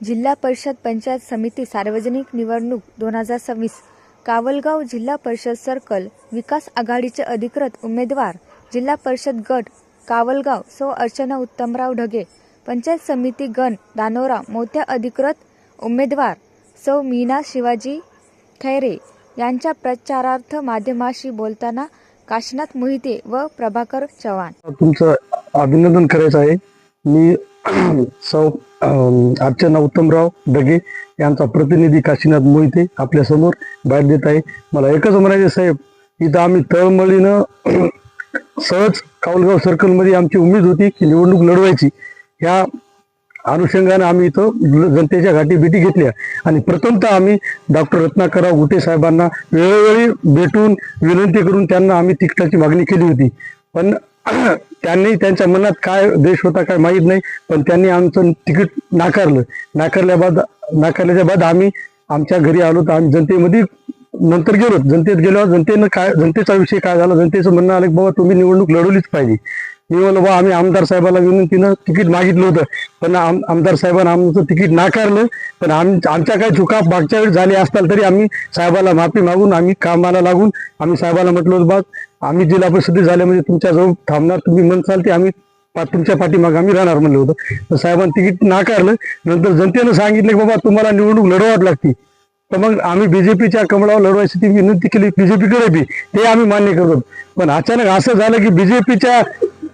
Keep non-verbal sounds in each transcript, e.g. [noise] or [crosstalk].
जिल्हा परिषद पंचायत समिती सार्वजनिक निवडणूक दोन हजार सव्वीस. कावलगाव जिल्हा परिषद सर्कल विकास आघाडीचे अधिकृत उमेदवार जिल्हा परिषद गट कावलगाव सौ अर्चना उत्तमराव ढगे. पंचायत समिती गण दानोरा मोठ्या अधिकृत उमेदवार सौ मीना शिवाजी खैरे यांच्या प्रचारार्थ माध्यमाशी बोलताना काशीनाथ मोहिते व प्रभाकर चव्हाण. तुमचं अभिनंदन करायचं आहे. मी [clears throat] सौ अर्चना उत्तमराव डगे यांचा प्रतिनिधी काशीनाथ मोहिते आपल्यासमोर बाहेर देत आहे. मला एकच म्हणायचे साहेब इथं आम्ही तळमळीनं [clears throat] सहज कावलगाव सर्कलमध्ये आमची उमेद होती की निवडणूक लढवायची. ह्या अनुषंगाने आम्ही इथं जनतेच्या गाठी भेटी घेतल्या. आणि प्रथमतः आम्ही डॉक्टर रत्नाकरराव गुटे साहेबांना वेळोवेळी भेटून विनंती करून त्यांना आम्ही तिकटाची मागणी केली होती. पण [clears throat] त्यांनी त्यांच्या मनात काय देश होता काय माहीत नाही पण त्यांनी आमचं तिकीट नाकारलं. नाकारल्या बाद नाकारल्याच्या बाद आम्ही आमच्या घरी आलो तर आम्ही जनतेमध्ये नंतर गेलो. जनतेत गेल्यावर जनतेनं काय जनतेचा विषय काय झाला? जनतेचं म्हणणं आलं की बाबा तुम्ही निवडणूक लढवलीच पाहिजे. मी म्हणलो बा आम्ही आमदार साहेबाला विनंतीनं तिकीट मागितलं होतं. पण आम आमदार साहेबांना आमचं तिकीट नाकारलं. पण आम आमच्या काही चुका मागच्या वेळी झाली असताल तरी आम्ही साहेबाला माफी मागून आम्ही कामाला लागून आम्ही साहेबाला म्हटलं होतं बा आम्ही जिल्हा परिषदेत झाले म्हणजे तुमच्याजवळ थांबणार. तुम्ही म्हणसाल ते आम्ही तुमच्या पाठीमागे आम्ही राहणार म्हणलं होतं. तर साहेबांनी तिकीट नाकारलं. नंतर जनतेनं सांगितलं की बाबा तुम्हाला निवडणूक लढवावी लागते. तर मग आम्ही बीजेपीच्या कमळावर लढवायची विनंती केली. बीजेपीकडे बी. ते आम्ही मान्य करतो. पण अचानक असं झालं की बीजेपीच्या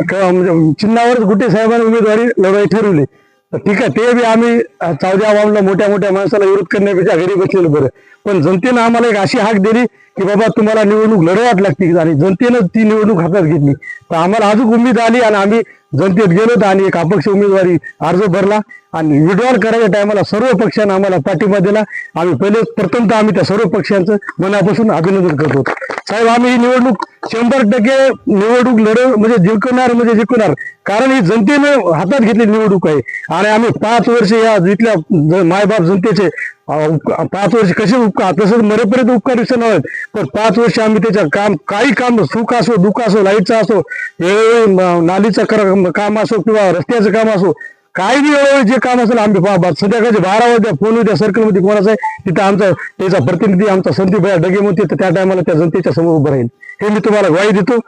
म्हणजे चिन्हावरच गुटे साहेबांनी उमेदवारी लढवाई ठरवली. तर ठीक आहे ते बी आम्ही चावद्या आवामला मोठ्या मोठ्या माणसाला विरोध करण्यापेक्षा घरी बसलेलं बरं. पण जनतेनं आम्हाला एक अशी हाक दिली की बाबा तुम्हाला निवडणूक लढवायला लागते आणि जनतेनं ती निवडणूक हातात घेतली. तर आम्हाला अजून उमेद आली आणि आम्ही जनतेत गेलो आणि एक अपक्ष उमेदवारी अर्ज भरला. आणि विड्रॉल करायच्या टायमाला सर्व पक्षांना आम्हाला पाठिंबा दिला. आम्ही पहिले प्रथमतः आम्ही त्या सर्व पक्षांचं मनापासून अभिनंदन करतो. साहेब आम्ही ही निवडणूक शंभर टक्के निवडणूक लढव म्हणजे जिंकणार म्हणजे जिंकणार. कारण ही जनतेनं हातात घेतली निवडणूक आहे. आणि आम्ही पाच वर्ष या जिथल्या मायबाप जनतेचे पाच वर्ष कसे उपकार तसंच मरेपर्यंत उपकार दिसत नव्हत पण पाच वर्ष आम्ही त्याच्या काम काही काम सुख असो दुःख असो लाईटचं असो वेळोवेळी नालीचं काम असो किंवा रस्त्याचं काम असो काही बी वेळोवेळी जे काम असेल आम्ही पहा संध्याकाळचे बारा वाजता फोन होत्या सर्कलमध्ये कोणाचा आहे तिथं आमचा त्याचा प्रतिनिधी आमचा संदीप भया डगे म्हणते तर त्या टायमाला त्या जनतेच्या समोर उभं राहील. हे मी तुम्हाला ग्वाही देतो.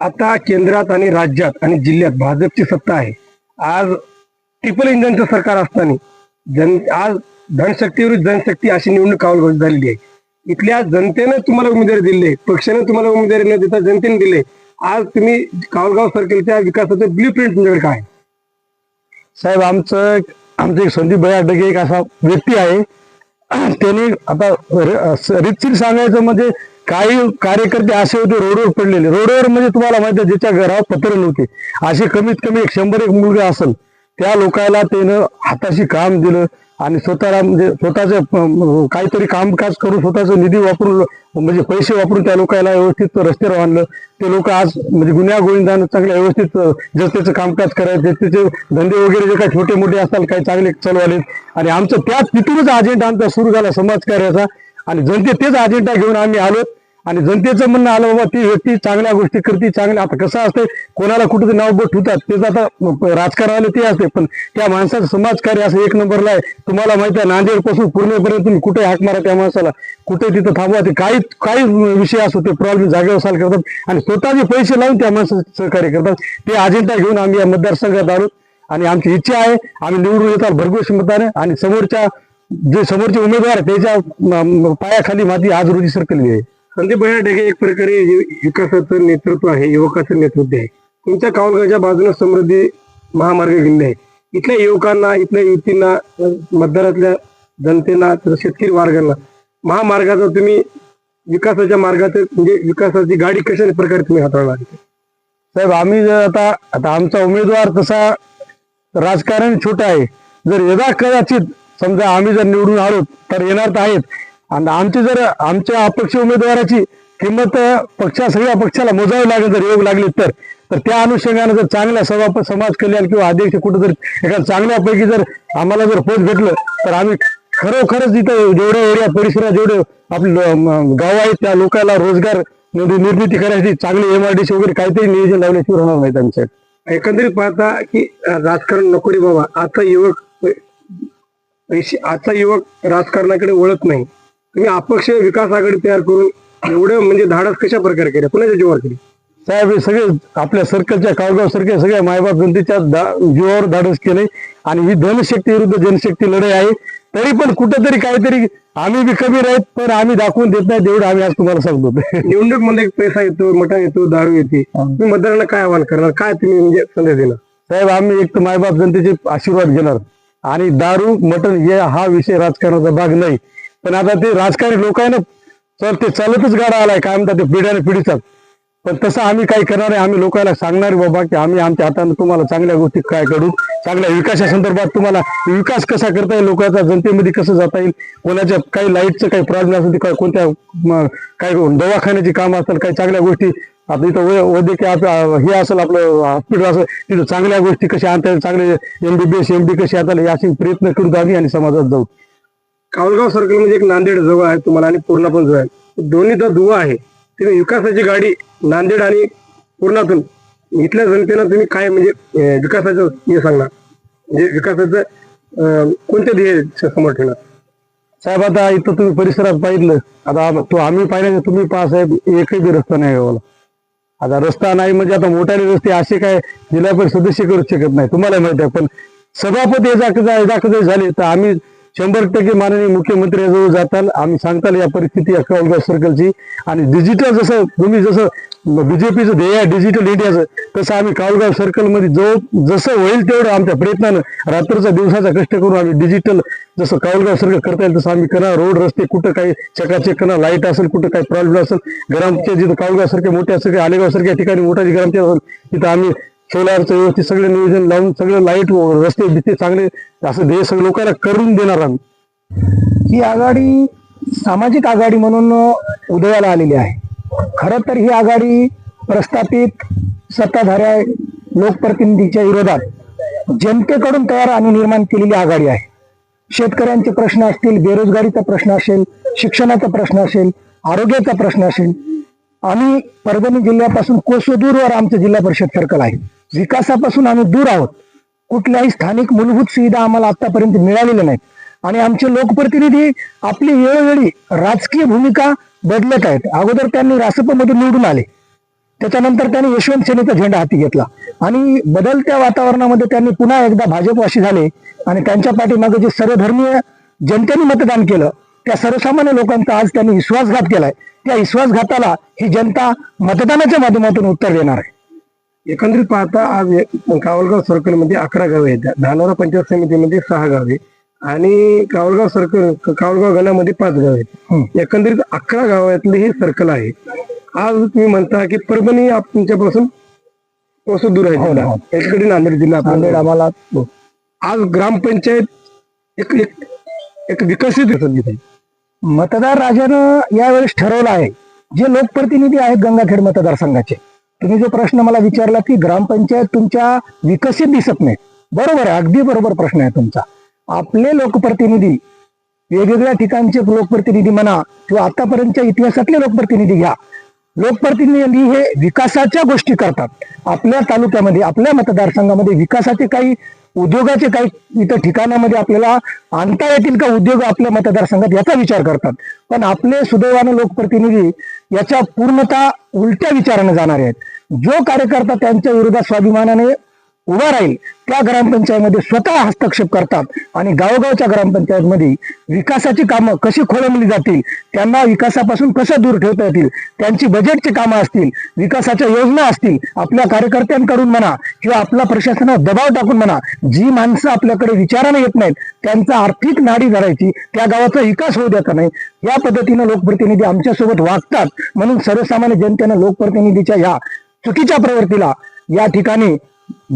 आता केंद्रात आणि राज्यात आणि जिल्ह्यात भाजपची सत्ता आहे. आज ट्रिपल इंजनचं सरकार असताना जन आज धनशक्तीवरून जनशक्ती अशी निवडणूक कावल झालेली आहे. इथल्या जनतेनं तुम्हाला उमेदवारी दिले पक्षाने पक्षानं तुम्हाला उमेदवारी न देता जनतेने दिले आज तुम्ही कावलगाव सर्कलच्या विकासाचं ब्ल्यू प्रिंट तुमच्याकडे काय साहेब आमचं आमचे एक संदीप भाई अडगे एक असा व्यक्ती आहे. त्याने आता रितशीर सांगायचं म्हणजे काही कार्यकर्ते असे होते रोडवर पडलेले. रोडवर म्हणजे तुम्हाला माहिती आहे ज्याच्या घरावर पत्र नव्हते. असे कमीत कमी एक शंभर एक मुलगा असेल. त्या लोकाला त्यानं हाताशी काम दिलं. आणि स्वतःला म्हणजे स्वतःचं काहीतरी कामकाज करून स्वतःचा निधी वापरून म्हणजे पैसे वापरून त्या लोकांना व्यवस्थित रस्त्यावर आणलं ते लोक आज म्हणजे गुन्ह्या गोविंदानं चांगल्या व्यवस्थित जनतेचं कामकाज करायचं त्याचे धंदे वगैरे जे काही छोटे मोठे असतात काही चांगले चालवाले. आणि आमचं त्याच तिथूनच अजेंडा आमचा सुरू झाला समाजकार्याचा. आणि जनते तेच अजेंडा घेऊन आम्ही आलो. आणि जनतेचं म्हणणं आलं बाबा ती व्यक्ती चांगल्या गोष्टी करते चांगल्या आता कसं असते कोणाला कुठं नाव बट ठेवतात तेच आता राजकारणाला ते असते पण त्या माणसाचं समाजकार्य असं एक नंबरला आहे. तुम्हाला माहिती आहे नांदेडपासून पूर्णेपर्यंत तुम्ही कुठे हाक मारा त्या माणसाला? कुठे तिथं थांबवा ते काही काही विषय असो ते प्रॉब्लेम जागेवर साल करतात. आणि स्वतःचे पैसे लावून त्या माणसाचं सहकार्य करतात ते अजेंडा घेऊन आम्ही या मतदारसंघात आलो. आणि आमची इच्छा आहे आम्ही निवडून येतात भरघोष मताने आणि समोरच्या जे समोरचे उमेदवार त्याच्या पायाखाली माती आज रोजी सरकली आहे. संदीप भैया ढगे एक प्रकारे विकासाचं नेतृत्व आहे युवकाचं नेतृत्व आहे. तुमच्या कावलगावच्या बाजूने समृद्धी महामार्ग गेले आहे. इथल्या युवकांना इथल्या युवतींना मतदारातल्या जनतेला शेतकरी वर्गांना महामार्गाचा तुम्ही विकासाच्या मार्गाचं म्हणजे विकासाची गाडी कशा प्रकारे तुम्ही हाताळणार साहेब आम्ही जर आता आता आमचा उमेदवार तसा राजकारण छोटा आहे. जर यदा कदाचित समजा आम्ही जर निवडून आलो तर येणार तर आहेत. आणि आमची जर आमच्या अपक्ष उमेदवाराची किंमत पक्षा सगळ्या पक्षाला मोजावी लागेल जर योग लागले तर. तर त्या अनुषंगाने जर चांगल्या सभा समाज कल्याण किंवा अध्यक्ष कुठं जर एका चांगल्यापैकी जर आम्हाला जर पोच भेटलं तर आम्ही खरोखरच तिथं जेवढ्या एरिया परिसरात जेवढे आपले गाव आहेत त्या लोकांना रोजगार निर्मिती करायची चांगली एमआरडीसी वगैरे काहीतरी नियोजन लावल्याशिवाय होणार नाही त्यांच्या एकंदरीत पाहता की राजकारण नको रे बाबा. आता युवक पैसे आजचा युवक राजकारणाकडे वळत नाही. तुम्ही अपक्ष विकास आघाडी तयार करून एवढं म्हणजे धाडस कशा प्रकारे केल्या? कुणाच्या जीवावर केली? साहेब हे सगळे आपल्या सर्कलच्या काळगाव सारख्या सगळ्या मायबाप जनतेच्या जीवावर धाडस केले आणि ही धनशक्ती विरुद्ध जनशक्ती लढाई आहे. तरी पण कुठेतरी काहीतरी आम्ही बी कमी राहत पण आम्ही दाखवून देत नाही तेवढं आम्ही आज तुम्हाला सांगतो. निवडणूकमध्ये पैसा येतो मटण येतो दारू येते. तुम्ही मतदारांना काय आवाहन करणार? काय तुम्ही म्हणजे संदेश देणार? साहेब आम्ही एक तर मायबाप जनतेचे आशीर्वाद घेणार. आणि दारू मटण हे हा विषय राजकारणाचा भाग नाही. पण आता ते राजकारणी लोक आहे ना चल ते चालतच गाडा आलाय काय म्हणतात ते पिढ्याने पिढीचा. पण तसं आम्ही काय करणार आहे आम्ही लोकांना सांगणार बाबा की आम्ही आमच्या हाताने तुम्हाला चांगल्या गोष्टी काय करू चांगल्या विकासा संदर्भात तुम्हाला विकास कसा करता येईल लोकांचा जनतेमध्ये कसं जाता येईल कोणाच्या काही लाईटचं काही प्रॉब्लेम असेल काय कोणत्या काही दवाखान्याची कामं असतील काही चांगल्या गोष्टी आता इथं वैद्यकीय हे असेल आपलं हॉस्पिटल असेल तिथं चांगल्या गोष्टी कशा आणता येईल चांगले एमबीबीएस एमडी कशी आणता येईल असे प्रयत्न करून आम्ही आणि समाजात जाऊ. कावलगाव सर्कल म्हणजे एक नांदेड जवळ आहे तुम्हाला आणि पूर्णा पण जवळ आहे. दोन्हीचा दुवा आहे तिथे विकासाची गाडी नांदेड आणि पूर्णातून इथल्या जनतेनं तुम्ही काय म्हणजे विकासाचं हे सांगणार? म्हणजे विकासाचं कोणते कोणत्या ध्येय समोर ठेवणार? साहेब आता इथं तुम्ही परिसरात पाहिलं आता तो आम्ही पाहिलं तुम्ही पहा साहेब एकही बी रस्ता नाही गावाला. आता रस्ता नाही म्हणजे आता मोठ्याने रस्ते असे काय जिल्हा परिषद सदस्य करू शकत नाही तुम्हाला माहिती आहे. पण सभापती जाकजाई झाले तर आम्ही शंभर टक्के माननीय मुख्यमंत्र्याजवळ जाताल. आम्ही सांगताल या परिस्थिती अकरावगाव सर्कलची आणि डिजिटल जसं तुम्ही जसं बीजेपीचं ध्येय आहे डिजिटल इंडियाचं तसं आम्ही काळगाव सर्कलमध्ये जो जसं होईल तेवढं आमच्या प्रयत्नानं रात्रचा दिवसाचा कष्ट करून आम्ही डिजिटल जसं काळगाव सर्कल करता येईल तसं आम्ही करा. रोड रस्ते कुठं काही चकाचक करा लाइट असेल कुठं काही प्रॉब्लेम असेल ग्रामच्या जिथं काळगाव सारख्या मोठ्या सगळ्या आलेगाव सारख्या ठिकाणी मोठ्या जी ग्रामच्या असेल तिथं आम्ही सोलारचं व्यवस्थित सगळे नियोजन लावून सगळं लाइट रस्ते बिस्ते चांगले असं ध्येय सगळं लोकांना करून देणार आम्ही. ही आघाडी सामाजिक आघाडी म्हणून उदयाला आलेली आहे. खरं तर ही आघाडी प्रस्थापित सत्ताधाऱ्या लोकप्रतिनिधीच्या विरोधात जनतेकडून तयार आणि निर्माण केलेली आघाडी आहे. शेतकऱ्यांचे प्रश्न असतील बेरोजगारीचा प्रश्न असेल शिक्षणाचा प्रश्न असेल आरोग्याचा प्रश्न असेल आम्ही परभणी जिल्ह्यापासून कोसोदूरवर आमचं जिल्हा परिषद सर्कल आहे. विकासापासून आम्ही दूर आहोत. कुठल्याही स्थानिक मूलभूत सुविधा आम्हाला आतापर्यंत मिळालेल्या नाहीत. आणि आमचे लोकप्रतिनिधी आपली वेळोवेळी राजकीय भूमिका बदलत आहेत. अगोदर त्यांनी रासपमध्ये निवडून आले. त्याच्यानंतर त्यांनी यशवंत सेनेचा झेंडा हाती घेतला. आणि बदलत्या वातावरणामध्ये त्यांनी पुन्हा एकदा भाजपवाशी झाले आणि त्यांच्या पाठीमागे जे सर्वधर्मीय जनतेने मतदान केलं त्या सर्वसामान्य लोकांचा आज त्यांनी विश्वासघात केलाय. त्या विश्वासघाताला ही जनता मतदानाच्या माध्यमातून उत्तर देणार आहे. एकंदरीत पाहता आज कावलगाव सर्कलमध्ये अकरा गावे आहेत. धानोरा पंचायत समितीमध्ये सहा गावे आणि कावलगाव सर्कल कावलगाव गणामध्ये पाच गावे आहेत. एकंदरीत अकरा गावातले हे सर्कल आहे आज तुम्ही म्हणता की परभणी आप- तुमच्यापासून कसं दूर आहे. हो. एकीकडे नांदेड जिल्हा आपला. नांदेड आम्हाला आज ग्रामपंचायत एक एक एक विकसित संधी आहे मतदार राजानं यावेळेस ठरवलं आहे. जे लोकप्रतिनिधी आहेत गंगाखेड मतदारसंघाचे. तुम्ही जो प्रश्न मला विचारला की ग्रामपंचायत तुमच्या विकसित दिसत नाही. बरोबर आहे अगदी बरोबर प्रश्न आहे तुमचा. आपले लोकप्रतिनिधी वेगवेगळ्या ठिकाणचे लोकप्रतिनिधी म्हणा किंवा आतापर्यंतच्या इतिहासातले लोकप्रतिनिधी घ्या. लोकप्रतिनिधी हे विकासाच्या गोष्टी करतात. आपल्या तालुक्यामध्ये आपल्या मतदारसंघामध्ये विकासाचे काही उद्योगाचे काही इथं ठिकाणामध्ये आपल्याला आणता येतील का उद्योग आपल्या मतदारसंघात याचा विचार करतात. पण आपले सुदैवानं लोकप्रतिनिधी याच्या पूर्णतः उलट्या विचाराने जाणारे आहेत. जो कार्यकर्ता त्यांच्या विरोधात स्वाभिमानाने उभा राहील त्या ग्रामपंचायतमध्ये स्वतः हस्तक्षेप करतात आणि गावोगावच्या ग्रामपंचायतमध्ये विकासाची कामं कशी खोळंबली जातील त्यांना विकासापासून कसं दूर ठेवता येतील त्यांची बजेटची कामं असतील विकासाच्या योजना असतील आपल्या कार्यकर्त्यांकडून म्हणा किंवा आपल्या प्रशासनावर दबाव टाकून म्हणा जी माणसं आपल्याकडे विचाराने येत नाहीत त्यांचा आर्थिक नाडी धरायची त्या गावाचा विकास होऊ द्यायचा नाही या पद्धतीनं लोकप्रतिनिधी आमच्यासोबत वागतात. म्हणून सर्वसामान्य जनतेनं लोकप्रतिनिधीच्या या चुकीच्या प्रवृत्तीला या ठिकाणी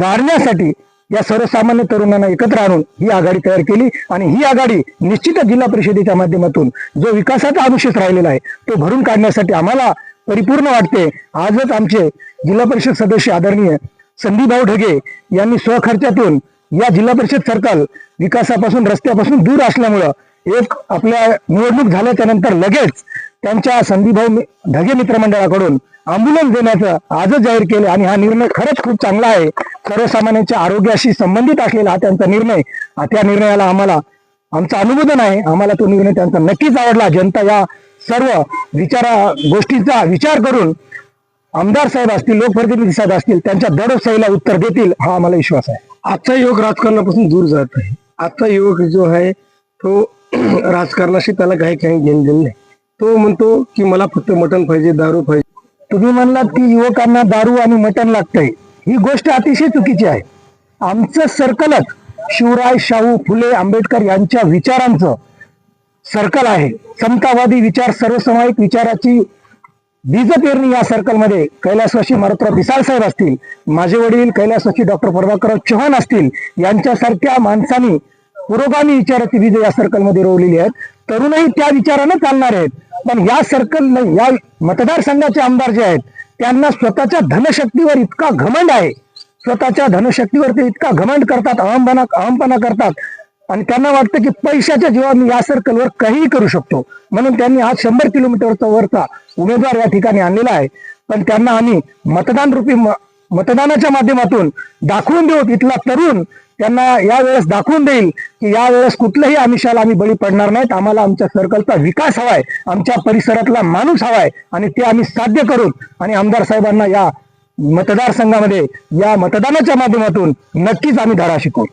गाडण्यासाठी या सर्वसामान्य तरुणांना एकत्र आणून ही आघाडी तयार केली आणि ही आघाडी निश्चितच जिल्हा परिषदेच्या माध्यमातून जो विकासाचा अनुशेष राहिलेला आहे तो भरून काढण्यासाठी आम्हाला परिपूर्ण वाटते. आजच आमचे जिल्हा परिषद सदस्य आदरणीय संदीपभाऊ ढगे यांनी स्वखर्चातून या जिल्हा परिषद सर्कल विकासापासून रस्त्यापासून दूर असल्यामुळं एक आपल्या निवडणूक झाल्याच्यानंतर लगेच त्यांच्या संदीपभाऊ ढगे मित्रमंडळाकडून अँब्युलन्स देण्याचं आजच जाहीर केले आणि हा निर्णय खरंच खूप चांगला आहे. सर्वसामान्यांच्या आरोग्याशी संबंधित असलेला हा त्यांचा निर्णय. त्या निर्णयाला आम्हाला आमचं अनुमोदन आहे. आम्हाला तो निर्णय त्यांचा नक्कीच आवडला. जनता या सर्व विचारा गोष्टींचा विचार करून आमदार साहेब असतील लोकप्रतिनिधी साहेब असतील त्यांच्या दडोसाईला उत्तर देतील हा आम्हाला विश्वास आहे. आजचा युवक राजकारणापासून दूर जात आहे. आजचा युवक जो आहे तो [clears throat] राजकारणाशी त्याला काही काही घेणं देणं नाही. तो म्हणतो की मला फक्त मटण पाहिजे दारू पाहिजे. तुम्ही म्हणलात की युवकांना दारू आणि मटण लागतंय. ही गोष्ट अतिशय चुकीची आहे. आमचं सर्कलच शिवराय शाहू फुले आंबेडकर यांच्या विचारांचं सर्कल आहे. समतावादी विचार सर्वसामायिक विचाराची बीज पेरणी या सर्कलमध्ये कैलासवाशी मारुतराव पिसाळ साहेब असतील माझे वडील कैलासवाशी डॉक्टर प्रभाकरराव चव्हाण असतील यांच्यासारख्या माणसांनी पुरोगामी विचाराची बीज या सर्कलमध्ये रोवलेली आहेत. तरुणही त्या विचारानं चालणार आहेत. पण या सर्कल या मतदारसंघाचे आमदार जे आहेत त्यांना स्वतःच्या धनशक्तीवर इतका घमंड आहे. स्वतःच्या धनशक्तीवर ते इतका घमंड करतात अहमपणा अहमपणा करतात. आणि त्यांना वाटतं की पैशाच्या जीवा मी या सर्कलवर काहीही करू शकतो. म्हणून त्यांनी आज शंभर किलोमीटरचा वरचा उमेदवार या ठिकाणी आणलेला आहे. पण त्यांना आम्ही मतदान रूपी मतदानाच्या माध्यमातून दाखवून देऊ इथला तरुण त्यांना यावेळेस दाखवून देईल की यावेळेस कुठल्याही आमिषाला आम्ही बळी पडणार नाहीत. आम्हाला आमच्या सर्कलचा विकास हवाय आमच्या परिसरातला माणूस हवाय आणि ते आम्ही साध्य करू आणि आमदार साहेबांना या मतदारसंघामध्ये या मतदानाच्या माध्यमातून नक्कीच आम्ही धडा शिकवू.